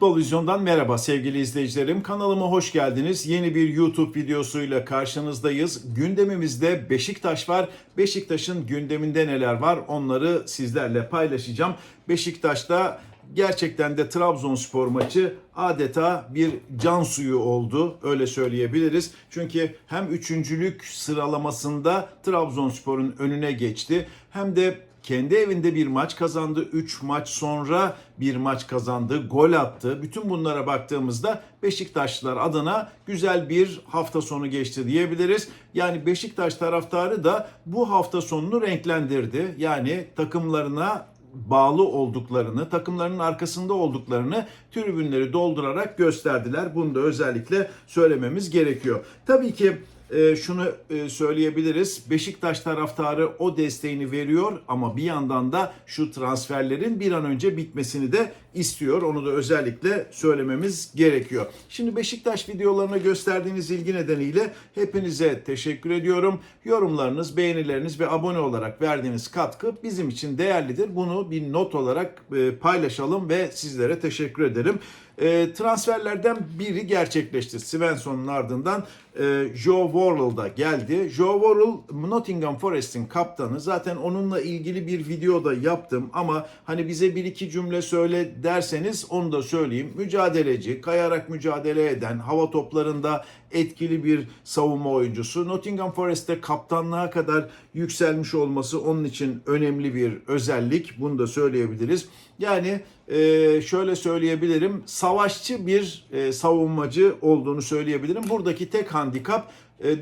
Futbol Vizyon'dan merhaba sevgili izleyicilerim. Kanalıma hoş geldiniz. Yeni bir YouTube videosuyla karşınızdayız. Gündemimizde Beşiktaş var. Beşiktaş'ın gündeminde neler var onları sizlerle paylaşacağım. Beşiktaş'ta gerçekten de Trabzonspor maçı adeta bir can suyu oldu öyle söyleyebiliriz. Çünkü hem üçüncülük sıralamasında Trabzonspor'un önüne geçti hem de kendi evinde bir maç kazandı. 3 maç sonra bir maç kazandı. Gol attı. Bütün bunlara baktığımızda Beşiktaşlılar adına güzel bir hafta sonu geçti diyebiliriz. Yani Beşiktaş taraftarı da bu hafta sonunu renklendirdi. Yani takımlarına bağlı olduklarını, takımlarının arkasında olduklarını tribünleri doldurarak gösterdiler. Bunu da özellikle söylememiz gerekiyor. Tabii ki e, şunu e, söyleyebiliriz. Beşiktaş taraftarı o desteğini veriyor ama bir yandan da şu transferlerin bir an önce bitmesini de istiyor. Onu da özellikle söylememiz gerekiyor. Şimdi Beşiktaş videolarına gösterdiğiniz ilgi nedeniyle hepinize teşekkür ediyorum. Yorumlarınız, beğenileriniz ve abone olarak verdiğiniz katkı bizim için değerlidir. Bunu bir not olarak e, paylaşalım ve sizlere teşekkür ederim. E, transferlerden biri gerçekleşti. Svensson'un ardından e, Joe Worrell da geldi. Joe Worrell Nottingham Forest'in kaptanı. Zaten onunla ilgili bir video da yaptım ama hani bize bir iki cümle söyle derseniz onu da söyleyeyim. Mücadeleci, kayarak mücadele eden, hava toplarında etkili bir savunma oyuncusu. Nottingham Forest'te kaptanlığa kadar yükselmiş olması onun için önemli bir özellik. Bunu da söyleyebiliriz. Yani e, şöyle söyleyebilirim. Savaşçı bir e, savunmacı olduğunu söyleyebilirim. Buradaki tek handikap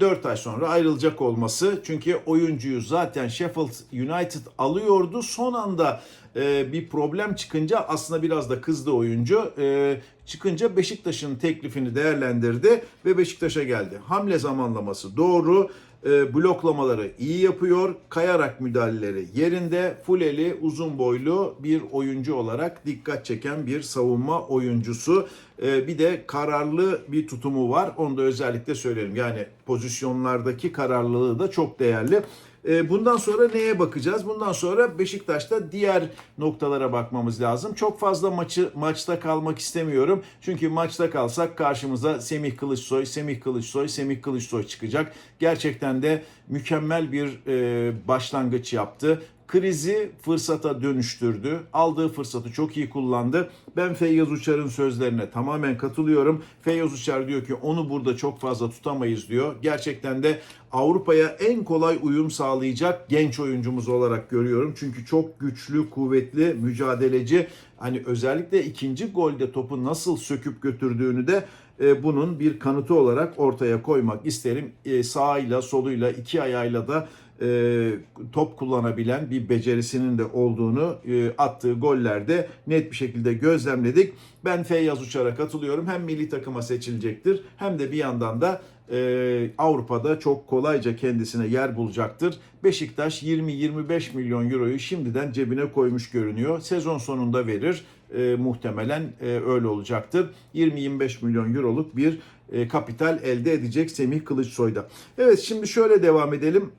4 ay sonra ayrılacak olması. Çünkü oyuncuyu zaten Sheffield United alıyordu. Son anda e, bir problem çıkınca aslında biraz da kızdı oyuncu. E, çıkınca Beşiktaş'ın teklifini değerlendirdi ve Beşiktaş'a geldi. Hamle zamanlaması doğru. E, bloklamaları iyi yapıyor. Kayarak müdahaleleri yerinde. Fuleli, uzun boylu bir oyuncu olarak dikkat çeken bir savunma oyuncusu. E, bir de kararlı bir tutumu var. Onu da özellikle söyleyelim. Yani pozisyonlardaki kararlılığı da çok değerli. E, Bundan sonra neye bakacağız? Bundan sonra Beşiktaş'ta diğer noktalara bakmamız lazım. Çok fazla maçı maçta kalmak istemiyorum. Çünkü maçta kalsak karşımıza Semih Kılıçsoy, Semih Kılıçsoy, Semih Kılıçsoy çıkacak. Gerçekten de mükemmel bir e, başlangıç yaptı krizi fırsata dönüştürdü. Aldığı fırsatı çok iyi kullandı. Ben Feyyaz Uçar'ın sözlerine tamamen katılıyorum. Feyyaz Uçar diyor ki onu burada çok fazla tutamayız diyor. Gerçekten de Avrupa'ya en kolay uyum sağlayacak genç oyuncumuz olarak görüyorum. Çünkü çok güçlü, kuvvetli, mücadeleci. Hani özellikle ikinci golde topu nasıl söküp götürdüğünü de e, bunun bir kanıtı olarak ortaya koymak isterim. E, sağıyla, soluyla, iki ayağıyla da e, top kullanabilen bir becerisinin de olduğunu e, attığı gollerde net bir şekilde gözlemledik. Ben Feyyaz Uçar'a katılıyorum. Hem milli takıma seçilecektir hem de bir yandan da e, Avrupa'da çok kolayca kendisine yer bulacaktır. Beşiktaş 20-25 milyon euroyu şimdiden cebine koymuş görünüyor. Sezon sonunda verir. E, muhtemelen e, öyle olacaktır. 20-25 milyon euroluk bir e, kapital elde edecek Semih Kılıçsoy'da. Evet şimdi şöyle devam edelim.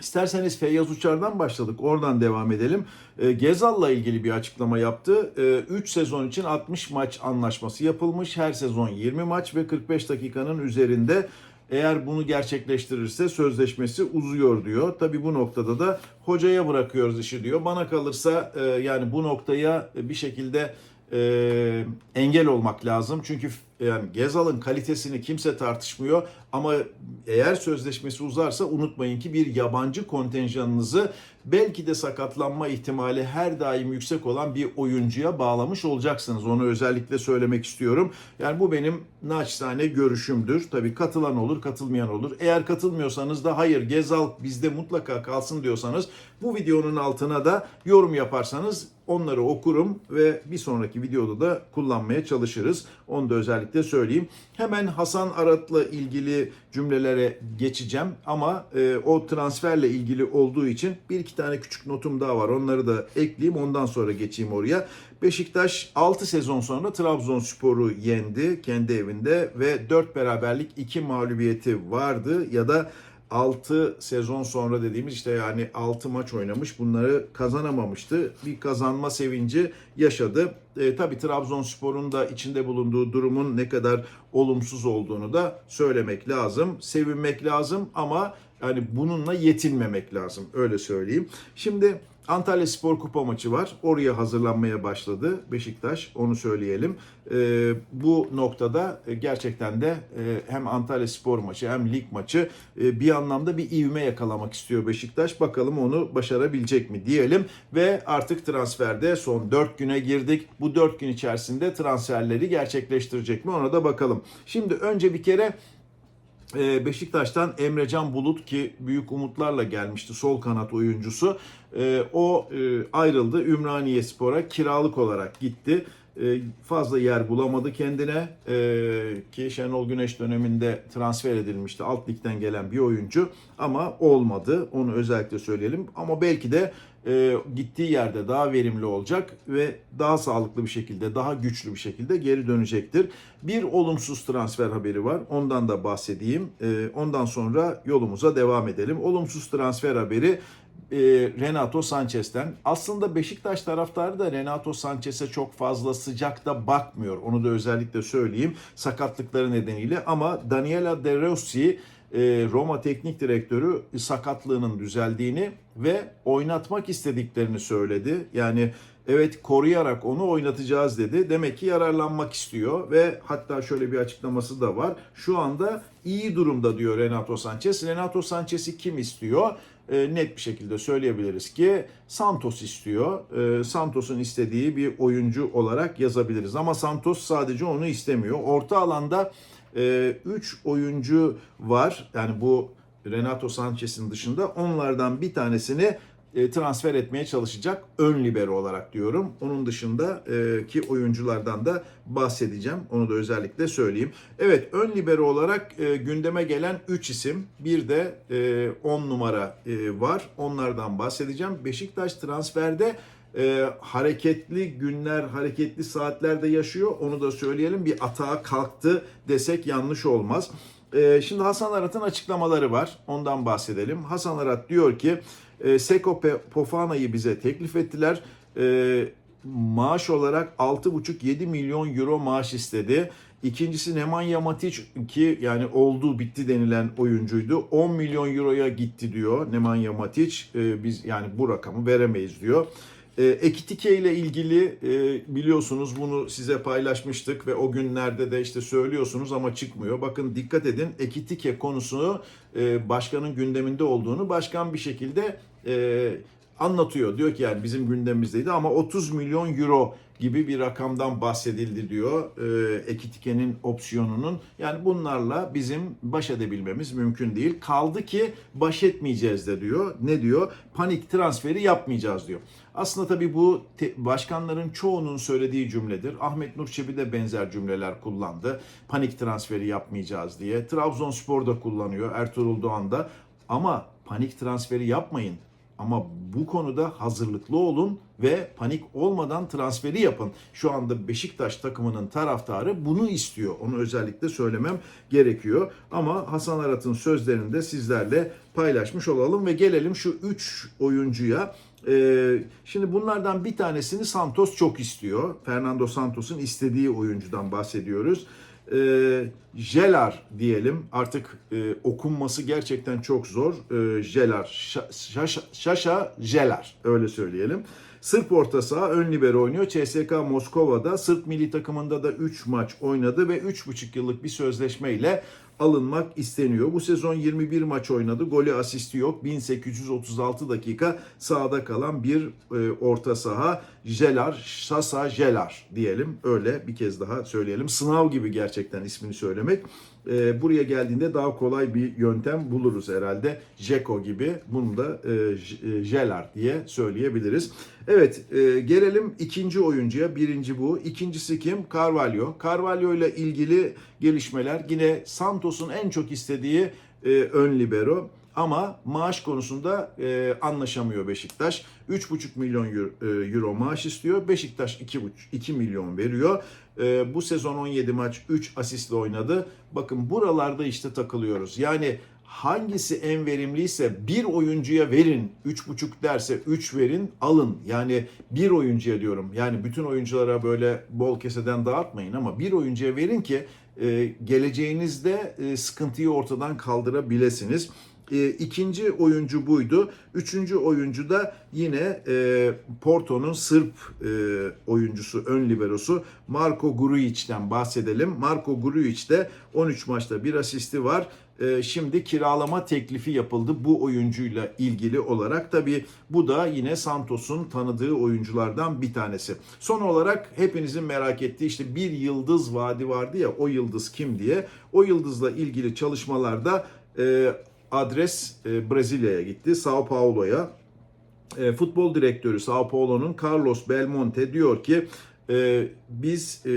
İsterseniz Feyyaz Uçar'dan başladık. Oradan devam edelim. E, Gezal'la ilgili bir açıklama yaptı. 3 sezon için 60 maç anlaşması yapılmış. Her sezon 20 maç ve 45 dakikanın üzerinde eğer bunu gerçekleştirirse sözleşmesi uzuyor diyor. Tabi bu noktada da hocaya bırakıyoruz işi diyor. Bana kalırsa e, yani bu noktaya bir şekilde e, engel olmak lazım. Çünkü yani Gezal'ın kalitesini kimse tartışmıyor ama eğer sözleşmesi uzarsa unutmayın ki bir yabancı kontenjanınızı belki de sakatlanma ihtimali her daim yüksek olan bir oyuncuya bağlamış olacaksınız. Onu özellikle söylemek istiyorum. Yani bu benim naçizane görüşümdür. Tabii katılan olur, katılmayan olur. Eğer katılmıyorsanız da hayır Gezal bizde mutlaka kalsın diyorsanız bu videonun altına da yorum yaparsanız onları okurum ve bir sonraki videoda da kullanmaya çalışırız. Onu da özellikle söyleyeyim. Hemen Hasan Arat'la ilgili cümlelere geçeceğim ama e, o transferle ilgili olduğu için bir iki tane küçük notum daha var. Onları da ekleyeyim ondan sonra geçeyim oraya. Beşiktaş 6 sezon sonra Trabzonspor'u yendi kendi evinde ve 4 beraberlik 2 mağlubiyeti vardı ya da 6 sezon sonra dediğimiz işte yani 6 maç oynamış bunları kazanamamıştı. Bir kazanma sevinci yaşadı. E, tabii Trabzonspor'un da içinde bulunduğu durumun ne kadar olumsuz olduğunu da söylemek lazım. Sevinmek lazım ama yani bununla yetinmemek lazım öyle söyleyeyim. Şimdi Antalya Spor Kupa maçı var. Oraya hazırlanmaya başladı Beşiktaş. Onu söyleyelim. Ee, bu noktada e, gerçekten de e, hem Antalya Spor maçı hem lig maçı e, bir anlamda bir ivme yakalamak istiyor Beşiktaş. Bakalım onu başarabilecek mi diyelim. Ve artık transferde son 4 güne girdik. Bu 4 gün içerisinde transferleri gerçekleştirecek mi ona da bakalım. Şimdi önce bir kere Beşiktaş'tan Emrecan Bulut ki büyük umutlarla gelmişti sol kanat oyuncusu. Ee, O e, ayrıldı Ümraniye Spor'a kiralık olarak gitti. Ee, Fazla yer bulamadı kendine Ee, ki Şenol Güneş döneminde transfer edilmişti alt ligden gelen bir oyuncu ama olmadı onu özellikle söyleyelim ama belki de e, gittiği yerde daha verimli olacak ve daha sağlıklı bir şekilde, daha güçlü bir şekilde geri dönecektir. Bir olumsuz transfer haberi var. Ondan da bahsedeyim. E, ondan sonra yolumuza devam edelim. Olumsuz transfer haberi e, Renato Sanchez'ten. Aslında Beşiktaş taraftarı da Renato Sanchez'e çok fazla sıcakta bakmıyor. Onu da özellikle söyleyeyim. Sakatlıkları nedeniyle ama Daniela De Rossi Roma Teknik Direktörü sakatlığının düzeldiğini ve oynatmak istediklerini söyledi. Yani evet koruyarak onu oynatacağız dedi. Demek ki yararlanmak istiyor ve hatta şöyle bir açıklaması da var. Şu anda iyi durumda diyor Renato Sanchez. Renato Sanchez'i kim istiyor? E, net bir şekilde söyleyebiliriz ki Santos istiyor. E, Santos'un istediği bir oyuncu olarak yazabiliriz. Ama Santos sadece onu istemiyor. Orta alanda 3 oyuncu var. Yani bu Renato Sanchez'in dışında onlardan bir tanesini e, transfer etmeye çalışacak ön libero olarak diyorum. Onun dışında e, ki oyunculardan da bahsedeceğim. Onu da özellikle söyleyeyim. Evet ön libero olarak e, gündeme gelen 3 isim. Bir de 10 numara var. Onlardan bahsedeceğim. Beşiktaş transferde e, hareketli günler, hareketli saatlerde yaşıyor. Onu da söyleyelim. Bir atağa kalktı desek yanlış olmaz. E, şimdi Hasan Arat'ın açıklamaları var. Ondan bahsedelim. Hasan Arat diyor ki e, Seko Pofana'yı bize teklif ettiler. E, maaş olarak 6,5-7 milyon euro maaş istedi. İkincisi Nemanja Matic ki yani oldu bitti denilen oyuncuydu. 10 milyon euroya gitti diyor Nemanja Matic. E, biz yani bu rakamı veremeyiz diyor. E, Ekitike ile ilgili e, biliyorsunuz bunu size paylaşmıştık ve o günlerde de işte söylüyorsunuz ama çıkmıyor. Bakın dikkat edin Ekitike konusunu e, başkanın gündeminde olduğunu başkan bir şekilde e, anlatıyor. Diyor ki yani bizim gündemimizdeydi ama 30 milyon euro gibi bir rakamdan bahsedildi diyor e, Ekitike'nin opsiyonunun. Yani bunlarla bizim baş edebilmemiz mümkün değil. Kaldı ki baş etmeyeceğiz de diyor. Ne diyor? Panik transferi yapmayacağız diyor. Aslında tabii bu te- başkanların çoğunun söylediği cümledir. Ahmet Nur Çebi de benzer cümleler kullandı. Panik transferi yapmayacağız diye. Trabzonspor da kullanıyor. Ertuğrul Doğan da. Ama panik transferi yapmayın. Ama bu konuda hazırlıklı olun ve panik olmadan transferi yapın. Şu anda Beşiktaş takımının taraftarı bunu istiyor. Onu özellikle söylemem gerekiyor. Ama Hasan Arat'ın sözlerini de sizlerle paylaşmış olalım ve gelelim şu 3 oyuncuya. Ee, şimdi bunlardan bir tanesini Santos çok istiyor. Fernando Santos'un istediği oyuncudan bahsediyoruz. Ee, Jelar diyelim artık e, okunması gerçekten çok zor. Ee, Jelar, Şa- Şaşa, Şaşa Jelar öyle söyleyelim. Sırp orta saha ön libero oynuyor. CSK Moskova'da Sırp milli takımında da 3 maç oynadı ve 3,5 yıllık bir sözleşmeyle alınmak isteniyor. Bu sezon 21 maç oynadı. Golü asisti yok. 1836 dakika sahada kalan bir e, orta saha. Jelar, Sasa Jelar diyelim. Öyle bir kez daha söyleyelim. Sınav gibi gerçekten ismini söylemek. E, buraya geldiğinde daha kolay bir yöntem buluruz herhalde. Jeko gibi. Bunu da e, J- e, diye söyleyebiliriz. Evet e, gelelim ikinci oyuncuya. Birinci bu. İkincisi kim? Carvalho. Carvalho ile ilgili gelişmeler yine Santos'un en çok istediği e, ön libero. Ama maaş konusunda e, anlaşamıyor Beşiktaş. 3,5 milyon euro, e, euro maaş istiyor. Beşiktaş 2,5 2 milyon veriyor. E, bu sezon 17 maç 3 asistle oynadı. Bakın buralarda işte takılıyoruz. Yani hangisi en verimliyse bir oyuncuya verin, 3.5 derse 3 verin, alın. Yani bir oyuncuya diyorum. Yani bütün oyunculara böyle bol keseden dağıtmayın ama bir oyuncuya verin ki e, geleceğinizde e, sıkıntıyı ortadan kaldırabilirsiniz. E, ikinci oyuncu buydu. Üçüncü oyuncu da yine e, Porto'nun Sırp e, oyuncusu, ön liberosu Marko Grujić'ten bahsedelim. Marko Grujić de 13 maçta bir asisti var. E, şimdi kiralama teklifi yapıldı bu oyuncuyla ilgili olarak. Tabii bu da yine Santos'un tanıdığı oyunculardan bir tanesi. Son olarak hepinizin merak ettiği işte bir yıldız vaadi vardı ya o yıldız kim diye. O yıldızla ilgili çalışmalarda e, adres e, Brezilya'ya gitti. Sao Paulo'ya. E, futbol direktörü Sao Paulo'nun Carlos Belmonte diyor ki e, biz e,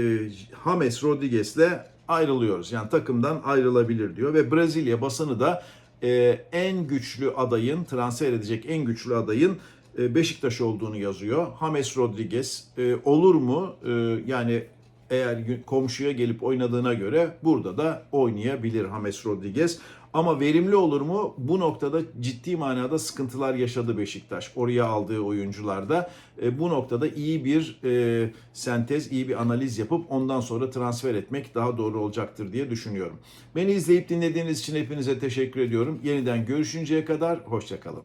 James Rodriguez'le ayrılıyoruz. Yani takımdan ayrılabilir diyor ve Brezilya basını da e, en güçlü adayın transfer edecek en güçlü adayın e, Beşiktaş olduğunu yazıyor. James Rodriguez e, olur mu? E, yani eğer komşuya gelip oynadığına göre burada da oynayabilir James Rodriguez. Ama verimli olur mu? Bu noktada ciddi manada sıkıntılar yaşadı Beşiktaş. Oraya aldığı oyuncularda. E, bu noktada iyi bir e, sentez, iyi bir analiz yapıp ondan sonra transfer etmek daha doğru olacaktır diye düşünüyorum. Beni izleyip dinlediğiniz için hepinize teşekkür ediyorum. Yeniden görüşünceye kadar hoşçakalın.